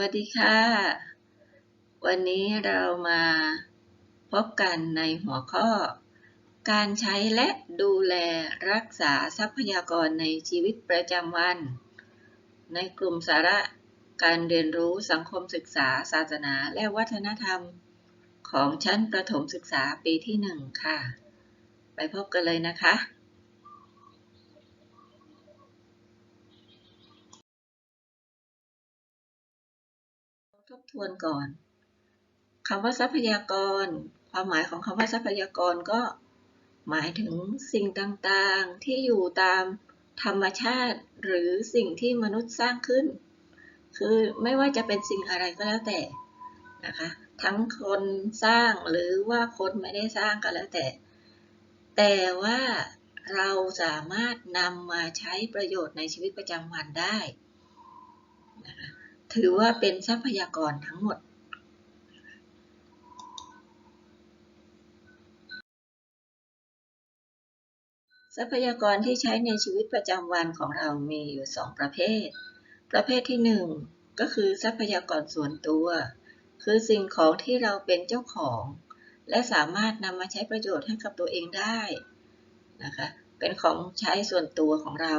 วัสดีค่ะ วันนี้เรามาพบกันในหัวข้อ การใช้และดูแลรักษาทรัพยากรในชีวิตประจำวัน ในกลุ่มสาระการเรียนรู้สังคมศึกษาศาสนาและวัฒนธรรม ของชั้นประถมศึกษาปีที่หนึ่งค่ะ ไปพบกันเลยนะคะ ทบท วนก่อนคำว่าทรัพยากร ความหมายของคำว่าทรัพยากรก็หมายถึงสิ่งต่างๆ ที่อยู่ตามธรรมชาติหรือสิ่งที่มนุษย์สร้างขึ้น คือไม่ว่าจะเป็นสิ่งอะไรก็แล้วแต่นะคะ ทั้งคนสร้างหรือว่าคนไม่ได้สร้างก็แล้วแต่ แต่ว่าเราสามารถนำมาใช้ประโยชน์ในชีวิตประจำวันได้ ถือว่าเป็นทรัพยากรทั้งหมดทรัพยากรที่ใช้ในชีวิตประจำวันของเรามีอยู่ 2 ประเภท ประเภทที่ 1 ก็คือทรัพยากรส่วนตัว คือสิ่งของที่เราเป็นเจ้าของ และสามารถนำมาใช้ประโยชน์ให้กับตัวเองได้นะคะ เป็นของใช้ส่วนตัวของเรา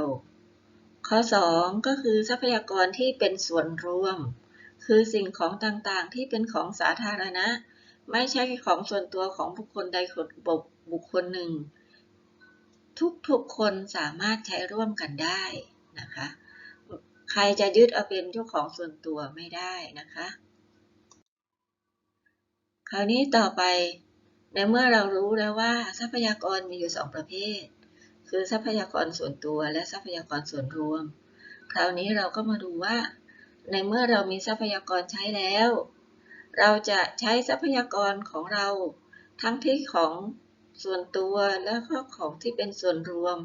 ข้อ 2 ก็คือทรัพยากรที่เป็นส่วนรวม คือสิ่งของต่างๆ ที่เป็นของสาธารณะ ไม่ใช่ของส่วนตัวของบุคคลใดคนบุคคลหนึ่ง ทุกๆคนสามารถใช้ร่วมกันได้นะคะ ใครจะยึดเอาเป็นเจ้าของส่วนตัวไม่ได้นะคะ คราวนี้ต่อไปในเมื่อเรารู้แล้วว่าทรัพยากรมีอยู่ 2 ประเภท คือทรัพยากรส่วนตัวและทรัพยากรส่วนรวม คราวนี้เราก็มาดูว่า ในเมื่อเรามีทรัพยากรใช้แล้ว เราจะใช้ทรัพยากรของเราทั้งที่ของส่วนตัวและก็ของที่เป็นส่วนรวม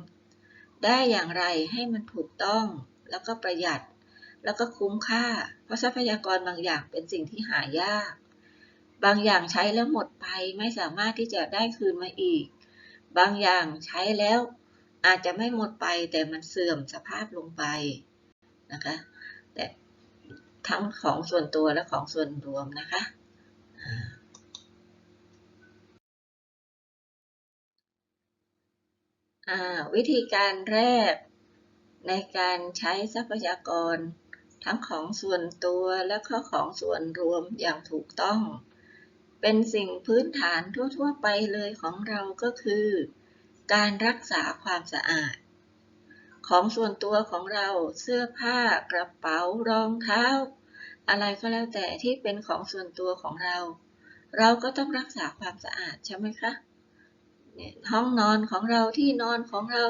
ได้อย่างไรให้มันถูกต้อง แล้วก็ประหยัด แล้วก็คุ้มค่า เพราะทรัพยากรบางอย่างเป็นสิ่งที่หายาก บางอย่างใช้แล้วหมดไปไม่สามารถที่จะได้คืนมาอีก บางอย่างใช้แล้ว อาจจะไม่หมดไปแต่มันเสื่อมสภาพลงไปนะคะแต่ทั้งของส่วนตัวและของส่วนรวมนะคะวิธีการแรกในการใช้ทรัพยากร ทั้งของส่วนตัวและก็ของส่วนรวมอย่างถูกต้อง เป็นสิ่งพื้นฐานทั่ว ๆ ไปเลยของเราก็คือ การรักษาความสะอาด ของส่วนตัวของเราเสื้อผ้ากระเป๋ารองเท้า อะไรก็แล้วแต่ที่เป็นของส่วนตัวของเรา เราก็ต้องรักษาความสะอาดใช่ไหมคะห้องนอนของเราที่นอนของเรา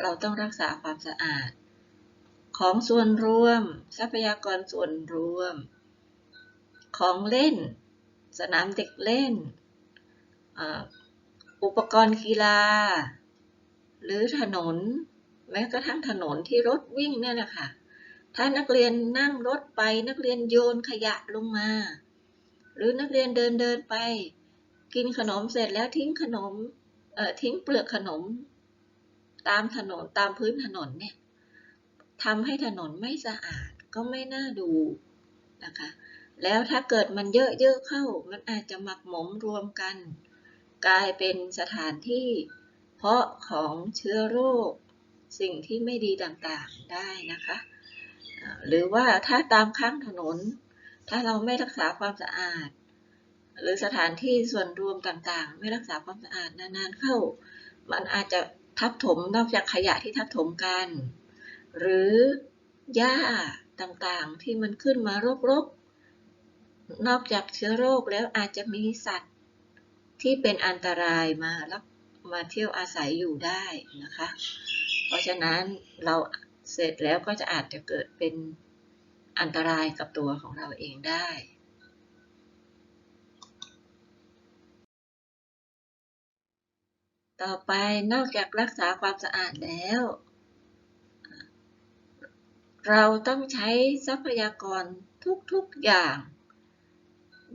เราต้องรักษาความสะอาด ของส่วนรวม ทรัพยากรส่วนรวม ของเล่น สนามเด็กเล่น อุปกรณ์กีฬา หรือถนน แม้กระทั่งถนนที่รถวิ่งเนี่ยนะคะถ้านักเรียนนั่งรถไปนักเรียนโยนขยะลงมา หรือนักเรียนเดินเดินไป กินขนมเสร็จแล้วทิ้งขนมเอ่อทิ้งเปลือกขนม ตามถนนตามพื้นถนนเนี่ยทำให้ถนนไม่สะอาดก็ไม่น่าดูนะคะแล้วถ้าเกิดมันเยอะๆเข้า มันอาจจะหมักหมมรวมกัน กลายเป็นสถานที่เพาะของเชื้อโรค สิ่งที่ไม่ดีต่างๆได้นะคะ หรือว่าถ้าตามข้างถนน ถ้าเราไม่รักษาความสะอาด หรือสถานที่ส่วนรวมต่างๆ ไม่รักษาความสะอาดนานๆเข้า มันอาจจะทับถมนอกจากขยะที่ทับถมกัน หรือหญ้าต่างๆที่มันขึ้นมารกๆนอกจากเชื้อโรคแล้วอาจจะมีสัตว์ ที่เป็นอันตรายมาแล้วมาเที่ยวอาศัยอยู่ได้นะคะ เพราะฉะนั้นเราเสร็จแล้วก็จะอาจจะเกิดเป็นอันตรายกับตัวของเราเองได้ต่อไปนอกจากรักษาความสะอาดแล้ว เราต้องใช้ทรัพยากรทุกๆอย่าง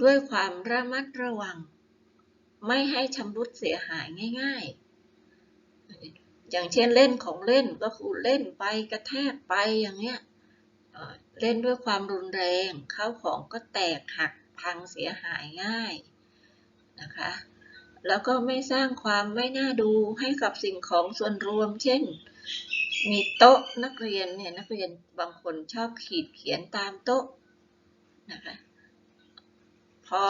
ด้วยความระมัดระวัง ไม่ให้ชำรุดเสียหายง่าย ๆ อย่างเช่นเล่นของเล่นก็คือเล่นไปกระแทกไปอย่างเงี้ยเล่นด้วยความรุนแรงข้าวของก็แตกหักพังเสียหายง่ายนะคะ แล้วก็ไม่สร้างความไม่น่าดูให้กับสิ่งของส่วนรวม เช่น มีโต๊ะนักเรียนเนี่ยนักเรียนบางคนชอบขีดเขียนตามโต๊ะนะคะ พอ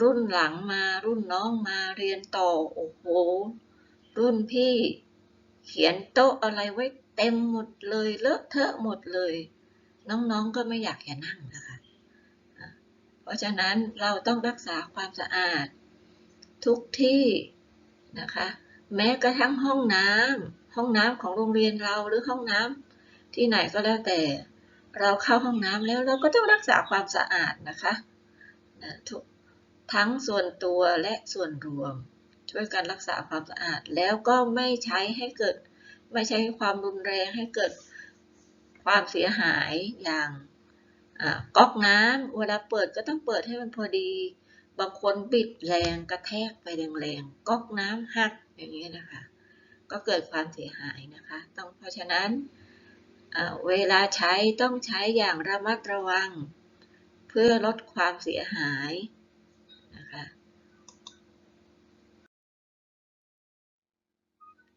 รุ่นหลังมารุ่นน้องมาเรียนต่อ โอ้โห รุ่นพี่เขียนโต๊ะอะไรไว้เต็มหมดเลยเลอะเทอะหมดเลย น้องๆก็ไม่อยากจะนั่งนะคะอะเพราะฉะนั้นเราต้องรักษาความสะอาด ทุกที่นะคะ แม้กระทั่งห้องน้ำห้องน้ำของโรงเรียนเราหรือห้องน้ำที่ไหนก็แล้วแต่ เราเข้าห้องน้ำแล้วเราก็ต้องรักษาความสะอาดนะคะนะทุก ทั้งส่วนตัวและส่วนรวม ช่วยกันรักษาความสะอาด แล้วก็ไม่ใช้ให้เกิด ไม่ใช้ความรุนแรงให้เกิดความเสียหายอย่างก๊อกน้ำเวลาเปิดก็ต้องเปิดให้มันพอดี บางคนบิดแรงกระแทกไปแรงๆก๊อกน้ำหักอย่างนี้นะคะ ก็เกิดความเสียหายนะคะ ต้องเพราะฉะนั้นเวลาใช้ต้องใช้อย่างระมัดระวัง เพื่อลดความเสียหายนะคะ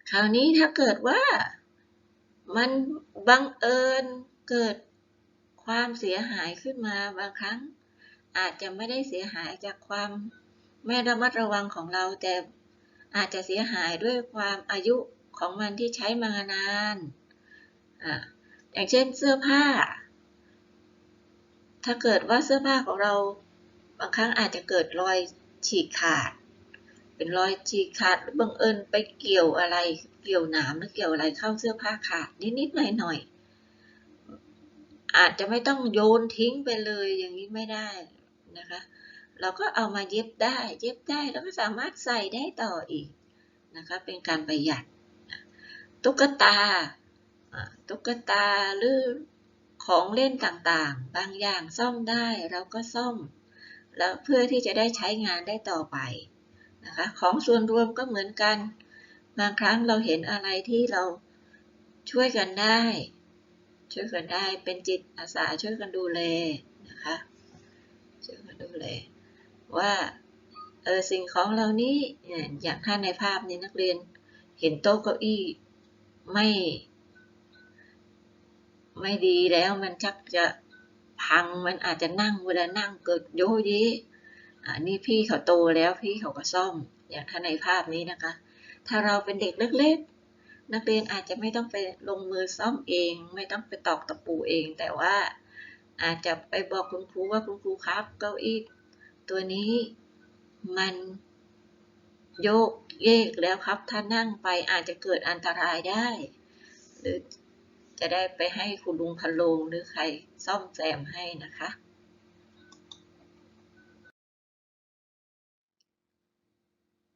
คราวนี้ถ้าเกิดว่ามันบังเอิญเกิดความเสียหายขึ้นมาบางครั้ง อาจจะไม่ได้เสียหายจากความไม่ระมัดระวังของเรา แต่อาจจะเสียหายด้วยความอายุของมันที่ใช้มานานออย่างเช่นเสื้อผ้า ถ้าเกิดว่าเสื้อผ้าของเราบางครั้งอาจจะเกิดรอยฉีกขาด เป็นรอยฉีกขาดหรือบังเอิญไปเกี่ยวอะไร เกี่ยวหนามหรือเกี่ยวอะไรเข้าเสื้อผ้าขาดนิดๆหน่อยๆอาจจะไม่ต้องโยนทิ้งไปเลยอย่างนี้ไม่ได้นะคะ เราก็เอามาเย็บได้ เย็บได้แล้วก็สามารถใส่ได้ต่ออีกนะคะ เป็นการประหยัดตุ๊กตาตุ๊กตาหรือของเล่นต่างๆ บางอย่างซ่อมได้เราก็ซ่อม แล้วเพื่อที่จะได้ใช้งานได้ต่อไป นะคะของส่วนรวมก็เหมือนกัน บางครั้งเราเห็นอะไรที่เราช่วยกันได้ ช่วยกันได้เป็นจิตอาสาช่วยกันดูแลนะคะช่วยกันดูแลว่าเออสิ่งของเหล่านี้เนี่ยอย่างท่านในภาพนี้นักเรียนเห็นโต๊ะเก้าอี้ไม่ ไม่ดีแล้วมันชักจะพังมันอาจจะนั่งเวลานั่งเกิดโยเย อ่านี่พี่เขาโตแล้วพี่เขาก็ซ่อมอย่างท่านในภาพนี้นะคะ ถ้าเราเป็นเด็กเล็กๆ นักเรียนอาจจะไม่ต้องไปลงมือซ่อมเอง ไม่ต้องไปตอกตะปูเอง แต่ว่าอาจจะไปบอกคุณครูว่าคุณครูครับเก้าอี้ตัวนี้มันโยกเยกแล้วครับ ถ้านั่งไปอาจจะเกิดอันตรายได้ หรือจะได้ไปให้คุณลุงพันโลงหรือใครซ่อมแซมให้นะคะ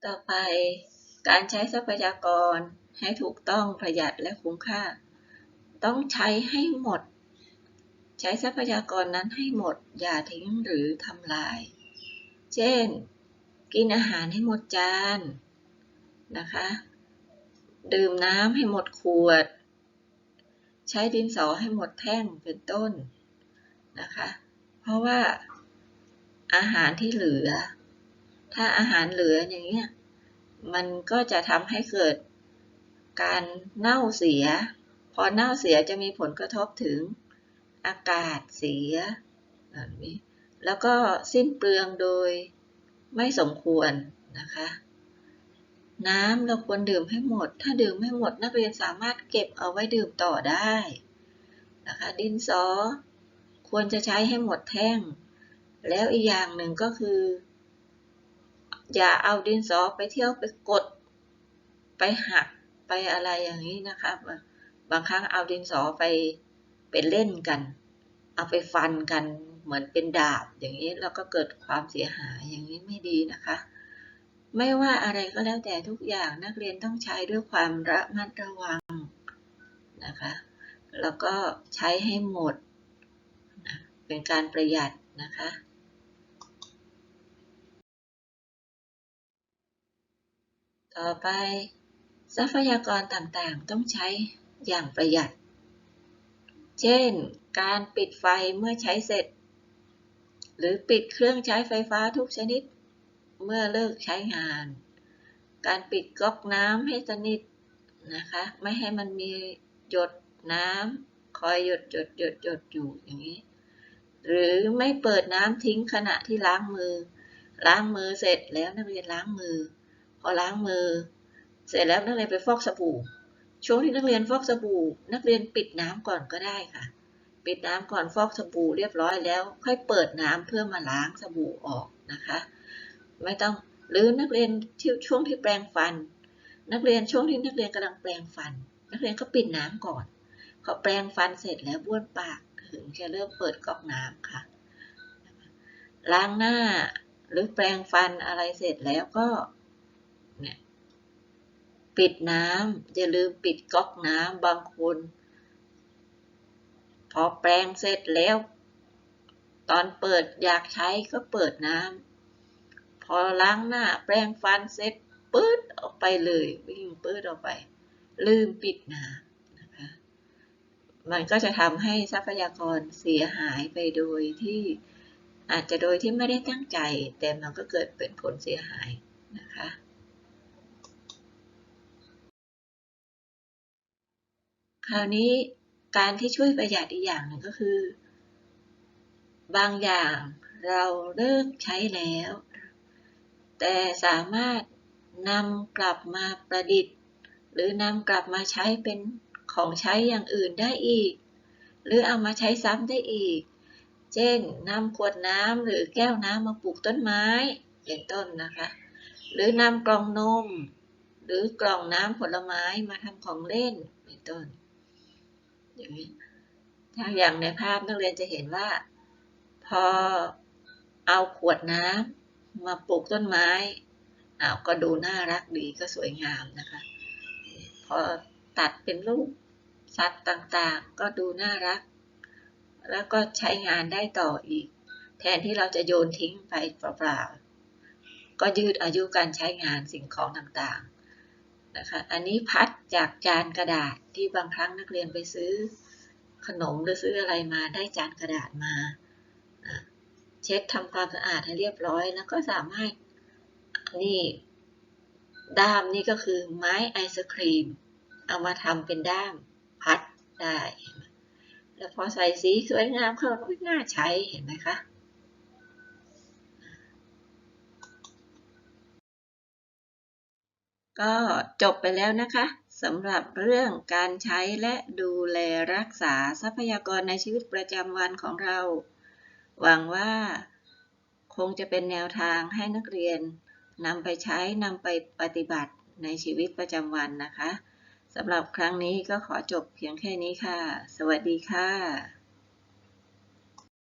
ต่อไปการใช้ทรัพยากรให้ถูกต้องประหยัดและคุ้มค่า ต้องใช้ให้หมด ใช้ทรัพยากรนั้นให้หมด อย่าทิ้งหรือทำลาย เช่น กินอาหารให้หมดจานนะคะ ดื่มน้ำให้หมดขวด ใช้ดินสอให้หมดแท่งเป็นต้นนะคะ เพราะว่าอาหารที่เหลือ ถ้าอาหารเหลืออย่างเงี้ย มันก็จะทำให้เกิดการเน่าเสีย พอเน่าเสียจะมีผลกระทบถึงอากาศเสียแบบนี้แล้วก็สิ้นเปลืองโดยไม่สมควรนะคะ น้ำเราควรดื่มให้หมด ถ้าดื่มไม่หมดนักเรียนสามารถเก็บเอาไว้ดื่มต่อได้นะคะ ดินสอควรจะใช้ให้หมดแท่ง แล้วอีกอย่างหนึ่งก็คือ อย่าเอาดินสอไปเที่ยวไปกด ไปหักไปอะไรอย่างนี้นะคะบางครั้งเอาดินสอไปไปเล่นกัน เอาไปฟันกันเหมือนเป็นดาบอย่างนี้แล้วก็เกิดความเสียหายอย่างนี้ไม่ดีนะคะ ไม่ว่าอะไรก็แล้วแต่ทุกอย่างนักเรียนต้องใช้ด้วยความระมัดระวังนะคะ แล้วก็ใช้ให้หมด เป็นการประหยัดนะคะ ต่อไป ทรัพยากรต่างๆ ต้องใช้อย่างประหยัด เช่น การปิดไฟเมื่อใช้เสร็จ หรือปิดเครื่องใช้ไฟฟ้าทุกชนิด เมื่อเลิกใช้งาน การปิดก๊อกน้ำให้สนิทนะคะ ไม่ให้มันมีหยดน้ำคอยหยดหยดหยดหยดอยู่อย่างนี้ หรือไม่เปิดน้ำทิ้งขณะที่ล้างมือ ล้างมือเสร็จแล้วนักเรียนล้างมือ พอล้างมือ เสร็จแล้วนักเรียนไปฟอกสบู่ ช่วงที่นักเรียนฟอกสบู่ นักเรียนปิดน้ำก่อนก็ได้ค่ะ ปิดน้ำก่อนฟอกสบู่เรียบร้อยแล้ว ค่อยเปิดน้ำเพื่อมาล้างสบู่ออกนะคะ ไม่ต้องหรือนักเรียนที่ช่วงที่แปรงฟัน นักเรียนช่วงที่นักเรียนกำลังแปรงฟัน นักเรียนก็ปิดน้ำก่อนพอแปรงฟันเสร็จแล้วบ้วนปากถึงจะเริ่มเปิดก๊อกน้ำค่ะ ล้างหน้าหรือแปรงฟันอะไรเสร็จแล้วก็ ปิดน้ำอย่าลืมปิดก๊อกน้ำบางคนพอแปรงเสร็จแล้ว ตอนเปิดอยากใช้ก็เปิดน้ำพอล้างหน้าแปรงฟันเสร็จปื๊ดออกไปเลย วิ่งปื๊ดออกไป ลืมปิดน้ำนะคะมันก็จะทำให้ทรัพยากรเสียหายไปโดยที่อาจจะโดยที่ไม่ได้ตั้งใจ แต่มันก็เกิดเป็นผลเสียหายนะ คราวนี้การที่ช่วยประหยัดอีกอย่างหนึ่งก็คือ บางอย่างเราเลิกใช้แล้ว แต่สามารถนำกลับมาประดิษฐ์ หรือนำกลับมาใช้เป็นของใช้อย่างอื่นได้อีก หรือเอามาใช้ซ้ำได้อีก เช่นนำขวดน้ำหรือแก้วน้ำมาปลูกต้นไม้อย่างต้นนะคะ หรือนำกล่องนม หรือกล่องน้ำผลไม้มาทำของเล่นเป็นต้น อย่างนี้ถ้าอย่างในภาพนักเรียนจะเห็นว่า พอเอาขวดน้ำมาปลูกต้นไม้อ้าวก็ดูน่ารักดีก็สวยงามนะคะ พอตัดเป็นรูปสัตว์ต่างๆ ก็ดูน่ารัก แล้วก็ใช้งานได้ต่ออีก แทนที่เราจะโยนทิ้งไปเปล่าๆก็ยืดอายุการใช้งานสิ่งของต่างๆ นะคะ อันนี้พัดจากจานกระดาษที่บางครั้งนักเรียนไปซื้อขนมหรือซื้ออะไรมาได้จานกระดาษมาเช็ดทำความสะอาดให้เรียบร้อย แล้วก็สามารถนี่ด้ามนี่ก็คือไม้ไอศครีม เอามาทำเป็นด้ามพัดได้ แล้วพอใส่สีสวยงามเข้าก็น่าใช้เห็นไหมคะ ก็จบไปแล้วนะคะสำหรับเรื่องการใช้และดูแลรักษาทรัพยากรในชีวิตประจำวันของเรา หวังว่าคงจะเป็นแนวทางให้นักเรียนนำไปใช้นำไปปฏิบัติในชีวิตประจำวันนะคะสำหรับครั้งนี้ก็ขอจบเพียงแค่นี้ค่ะ สวัสดีค่ะ